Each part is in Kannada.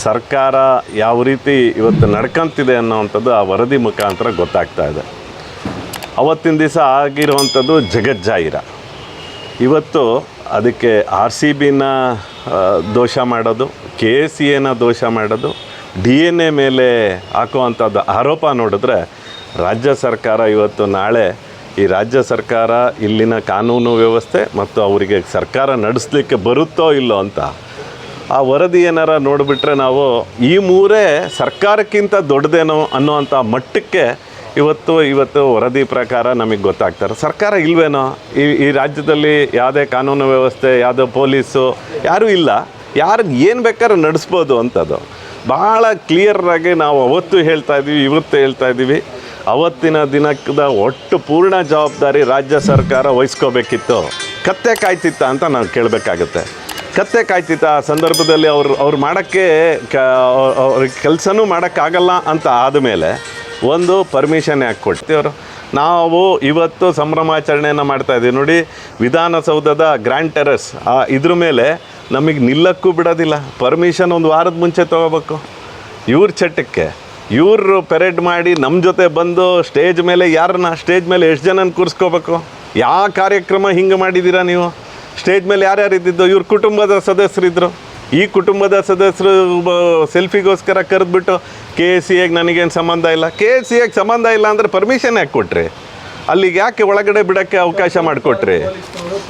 ಸರ್ಕಾರ ಯಾವ ರೀತಿ ಇವತ್ತು ನಡ್ಕಂತಿದೆ ಅನ್ನೋವಂಥದ್ದು ಆ ವರದಿ ಮುಖಾಂತರ ಗೊತ್ತಾಗ್ತಾ ಇದೆ. ಅವತ್ತಿನ ದಿವಸ ಆಗಿರುವಂಥದ್ದು ಜಗಜ್ಜಾಹಿರ ಇವತ್ತು ಅದಕ್ಕೆ ಆರ್ ಸಿ ಬಿನ ದೋಷ ಮಾಡೋದು, ಕೆ ಎ ಸಿ ಎನ ದೋಷ ಮಾಡೋದು, ಡಿ ಎನ್ ಎ ಮೇಲೆ ಹಾಕುವಂಥದ್ದು ಆರೋಪ ನೋಡಿದ್ರೆ ರಾಜ್ಯ ಸರ್ಕಾರ ಇವತ್ತು ನಾಳೆ ಈ ರಾಜ್ಯ ಸರ್ಕಾರ ಇಲ್ಲಿನ ಕಾನೂನು ವ್ಯವಸ್ಥೆ ಮತ್ತು ಅವರಿಗೆ ಸರ್ಕಾರ ನಡೆಸಲಿಕ್ಕೆ ಬರುತ್ತೋ ಇಲ್ಲೋ ಅಂತ ಆ ವರದಿ ಏನಾರ ನೋಡಿಬಿಟ್ರೆ ನಾವು ಈ ಮೂರೇ ಸರ್ಕಾರಕ್ಕಿಂತ ದೊಡ್ಡದೇನೋ ಅನ್ನೋವಂಥ ಮಟ್ಟಕ್ಕೆ ಇವತ್ತು ಇವತ್ತು ವರದಿ ಪ್ರಕಾರ ನಮಗೆ ಗೊತ್ತಾಗ್ತಾರೆ. ಸರ್ಕಾರ ಇಲ್ವೇನೋ? ಈ ಈ ರಾಜ್ಯದಲ್ಲಿ ಯಾವುದೇ ಕಾನೂನು ವ್ಯವಸ್ಥೆ, ಯಾವುದೋ ಪೊಲೀಸು ಯಾರೂ ಇಲ್ಲ. ಯಾರು ಏನು ಬೇಕಾದ್ರೂ ನಡೆಸ್ಬೋದು ಅಂತದು. ಭಾಳ ಕ್ಲಿಯರಾಗಿ ನಾವು ಅವತ್ತು ಹೇಳ್ತಾ ಇದ್ದೀವಿ ಇವತ್ತು ಹೇಳ್ತಾ ಇದ್ದೀವಿ ಅವತ್ತಿನ ದಿನದ ಒಟ್ಟು ಪೂರ್ಣ ಜವಾಬ್ದಾರಿ ರಾಜ್ಯ ಸರ್ಕಾರ ವಹಿಸ್ಕೋಬೇಕಿತ್ತು. ಕತ್ತೆ ಕಾಯ್ತಿತ್ತ ಅಂತ ನಾವು ಕೇಳಬೇಕಾಗತ್ತೆ. ಕತ್ತೆ ಕಾಯ್ತಿತ್ತು ಆ ಸಂದರ್ಭದಲ್ಲಿ ಅವರು ಅವ್ರು ಮಾಡೋಕ್ಕೆ ಕೆಲಸನೂ ಮಾಡೋಕ್ಕಾಗಲ್ಲ ಅಂತ ಆದಮೇಲೆ ಒಂದು ಪರ್ಮಿಷನ್ ಯಾಕೆ ಕೊಡ್ತೀವ್ರು ನಾವು ಇವತ್ತು ಸಂಭ್ರಮಾಚರಣೆಯನ್ನು ಮಾಡ್ತಾ ಇದ್ದೀವಿ. ನೋಡಿ ವಿಧಾನಸೌಧದ ಗ್ರ್ಯಾಂಡ್ ಟೆರಸ್ ಆ ಇದ್ರ ಮೇಲೆ ನಮಗೆ ನಿಲ್ಲಕ್ಕೂ ಬಿಡೋದಿಲ್ಲ. ಪರ್ಮಿಷನ್ ಒಂದು ವಾರದ ಮುಂಚೆ ತೊಗೋಬೇಕು. ಇವ್ರ ಚಟ್ಟಕ್ಕೆ ಇವರು ಪೆರೇಡ್ ಮಾಡಿ ನಮ್ಮ ಜೊತೆ ಬಂದು ಸ್ಟೇಜ್ ಮೇಲೆ ಯಾರನ್ನ ಸ್ಟೇಜ್ ಮೇಲೆ ಎಷ್ಟು ಜನನ ಕೂರಿಸ್ಕೋಬೇಕು? ಯಾವ ಕಾರ್ಯಕ್ರಮ ಹಿಂಗೆ ಮಾಡಿದ್ದೀರಾ ನೀವು? ಸ್ಟೇಜ್ ಮೇಲೆ ಯಾರ್ಯಾರು ಇದ್ದಿದ್ದು ಇವ್ರ ಕುಟುಂಬದ ಸದಸ್ಯರಿದ್ದರು ಈ ಕುಟುಂಬದ ಸದಸ್ಯರು ಸೆಲ್ಫಿಗೋಸ್ಕರ ಕರೆದ್ಬಿಟ್ಟು ಕೆ ಎ ಸಿ ಎಗೆ ನನಗೇನು ಸಂಬಂಧ ಇಲ್ಲ. ಕೆ ಎಸ್ ಸಿ ಎಗೆ ಸಂಬಂಧ ಇಲ್ಲ ಅಂದರೆ ಪರ್ಮಿಷನ್ ಯಾಕೆ ಕೊಟ್ರಿ? ಅಲ್ಲಿಗೆ ಯಾಕೆ ಒಳಗಡೆ ಬಿಡೋಕ್ಕೆ ಅವಕಾಶ ಮಾಡಿಕೊಟ್ರಿ?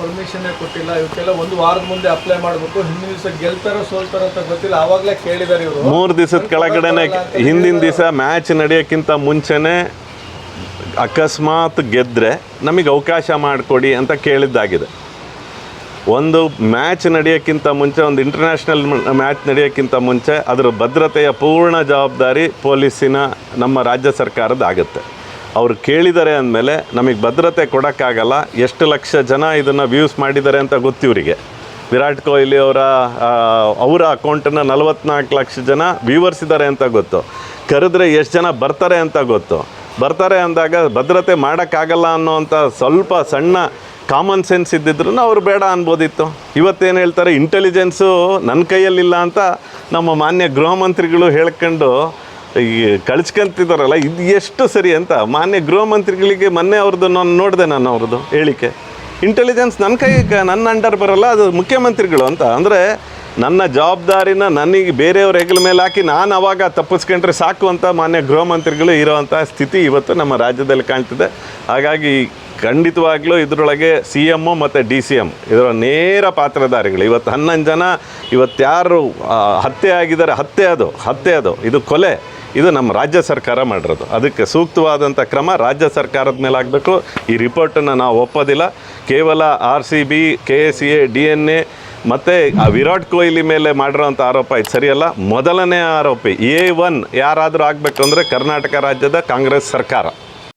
ಪರ್ಮಿಷನ್ ಕೊಟ್ಟಿಲ್ಲ? ಇವಕ್ಕೆಲ್ಲ ಒಂದು ವಾರದ ಮುಂದೆ ಅಪ್ಲೈ ಮಾಡಬೇಕು. ಹಿಂದಿನ ದಿವಸ ಗೆಲ್ತಾರೋ ಸೋಲ್ತಾರೋ ಅಂತ ಗೊತ್ತಿಲ್ಲ. ಆವಾಗಲೇ ಕೇಳಿದ್ದಾರೆ ಇವರು. ಮೂರು ದಿವಸದ ಕೆಳಗಡೆನೆ ಹಿಂದಿನ ದಿವಸ ಮ್ಯಾಚ್ ನಡೆಯೋಕ್ಕಿಂತ ಮುಂಚೆನೇ ಅಕಸ್ಮಾತ್ ಗೆದ್ದರೆ ನಮಗೆ ಅವಕಾಶ ಮಾಡಿಕೊಡಿ ಅಂತ ಕೇಳಿದ್ದಾಗಿದೆ. ಒಂದು ಮ್ಯಾಚ್ ನಡೆಯೋಕ್ಕಿಂತ ಮುಂಚೆ, ಒಂದು ಇಂಟರ್ನ್ಯಾಷನಲ್ ಮ್ಯಾಚ್ ನಡೆಯೋಕ್ಕಿಂತ ಮುಂಚೆ ಅದರ ಭದ್ರತೆಯ ಪೂರ್ಣ ಜವಾಬ್ದಾರಿ ಪೊಲೀಸಿನ, ನಮ್ಮ ರಾಜ್ಯ ಸರ್ಕಾರದ ಆಗುತ್ತೆ ಅವ್ರು ಕೇಳಿದ್ದಾರೆ ಅಂದಮೇಲೆ ನಮಗೆ ಭದ್ರತೆ ಕೊಡೋಕ್ಕಾಗಲ್ಲ, ಎಷ್ಟು ಲಕ್ಷ ಜನ ಇದನ್ನು ವ್ಯೂಸ್ ಮಾಡಿದ್ದಾರೆ ಅಂತ ಗೊತ್ತಿವರಿಗೆ. ವಿರಾಟ್ ಕೊಹ್ಲಿ ಅವರ ಅವರ ಅಕೌಂಟನ್ನು ನಲವತ್ನಾಲ್ಕು ಲಕ್ಷ ಜನ ವ್ಯೂವರ್ಸ್ ಇದ್ದಾರೆ ಅಂತ ಗೊತ್ತು. ಕರೆದ್ರೆ ಎಷ್ಟು ಜನ ಬರ್ತಾರೆ ಅಂತ ಗೊತ್ತು. ಬರ್ತಾರೆ ಅಂದಾಗ ಭದ್ರತೆ ಮಾಡೋಕ್ಕಾಗಲ್ಲ ಅನ್ನೋವಂಥ ಸ್ವಲ್ಪ ಸಣ್ಣ ಕಾಮನ್ ಸೆನ್ಸ್ ಇದ್ದಿದ್ರು ಅವರು ಬೇಡ ಅನ್ಬೋದಿತ್ತು. ಇವತ್ತೇನು ಹೇಳ್ತಾರೆ ಇಂಟೆಲಿಜೆನ್ಸು ನನ್ನ ಕೈಯಲ್ಲಿಲ್ಲ ಅಂತ ನಮ್ಮ ಮಾನ್ಯ ಗೃಹ ಮಂತ್ರಿಗಳು ಹೇಳ್ಕೊಂಡು ಈ ಇದು ಎಷ್ಟು ಸರಿ ಅಂತ ಮಾನ್ಯ ಗೃಹ ಮಂತ್ರಿಗಳಿಗೆ ಮೊನ್ನೆ ಅವ್ರದ್ದು ನಾನು ನೋಡಿದೆ ನಾನು ಅವ್ರದ್ದು ಹೇಳಿಕೆ. ಇಂಟೆಲಿಜೆನ್ಸ್ ನನ್ನ ಕೈ ನನ್ನ ಅಂಡರ್ ಬರಲ್ಲ, ಅದು ಮುಖ್ಯಮಂತ್ರಿಗಳು ಅಂತ. ಅಂದರೆ ನನ್ನ ಜವಾಬ್ದಾರಿನ ನನಗೆ ಬೇರೆಯವ್ರ ಹೆಗಲ ಮೇಲೆ ಹಾಕಿ ನಾನು ಅವಾಗ ತಪ್ಪಿಸ್ಕೊಂಡ್ರೆ ಸಾಕು ಅಂತ ಮಾನ್ಯ ಗೃಹ ಮಂತ್ರಿಗಳು ಇರೋವಂಥ ಸ್ಥಿತಿ ಇವತ್ತು ನಮ್ಮ ರಾಜ್ಯದಲ್ಲಿ ಕಾಣ್ತಿದೆ. ಹಾಗಾಗಿ ಖಂಡಿತವಾಗ್ಲೂ ಇದರೊಳಗೆ ಸಿ ಎಮ್ಮು ಮತ್ತು ಡಿ ಸಿ ಎಂ ಇದರ ನೇರ ಪಾತ್ರಧಾರಿಗಳು. ಇವತ್ತು ಹನ್ನೊಂದು ಜನ ಇವತ್ತು ಯಾರು ಹತ್ಯೆ ಆಗಿದ್ದಾರೆ. ಹತ್ಯೆ ಅದು ಹತ್ಯೆ ಅದು. ಇದು ಕೊಲೆ. ಇದು ನಮ್ಮ ರಾಜ್ಯ ಸರ್ಕಾರ ಮಾಡಿರೋದು. ಅದಕ್ಕೆ ಸೂಕ್ತವಾದಂಥ ಕ್ರಮ ರಾಜ್ಯ ಸರ್ಕಾರದ ಮೇಲೆ ಆಗಬೇಕು ಈ ರಿಪೋರ್ಟನ್ನು ನಾವು ಒಪ್ಪೋದಿಲ್ಲ. ಕೇವಲ R C B, K A C A, D N A ಮತ್ತು ಆ ವಿರಾಟ್ ಕೊಹ್ಲಿ ಮೇಲೆ ಮಾಡಿರೋಂಥ ಆರೋಪ ಇದು ಸರಿಯಲ್ಲ? ಮೊದಲನೇ ಆರೋಪಿ ಎ ಒನ್ ಯಾರಾದರೂ ಆಗಬೇಕು ಅಂದರೆ ಕರ್ನಾಟಕ ರಾಜ್ಯದ ಕಾಂಗ್ರೆಸ್ ಸರ್ಕಾರ.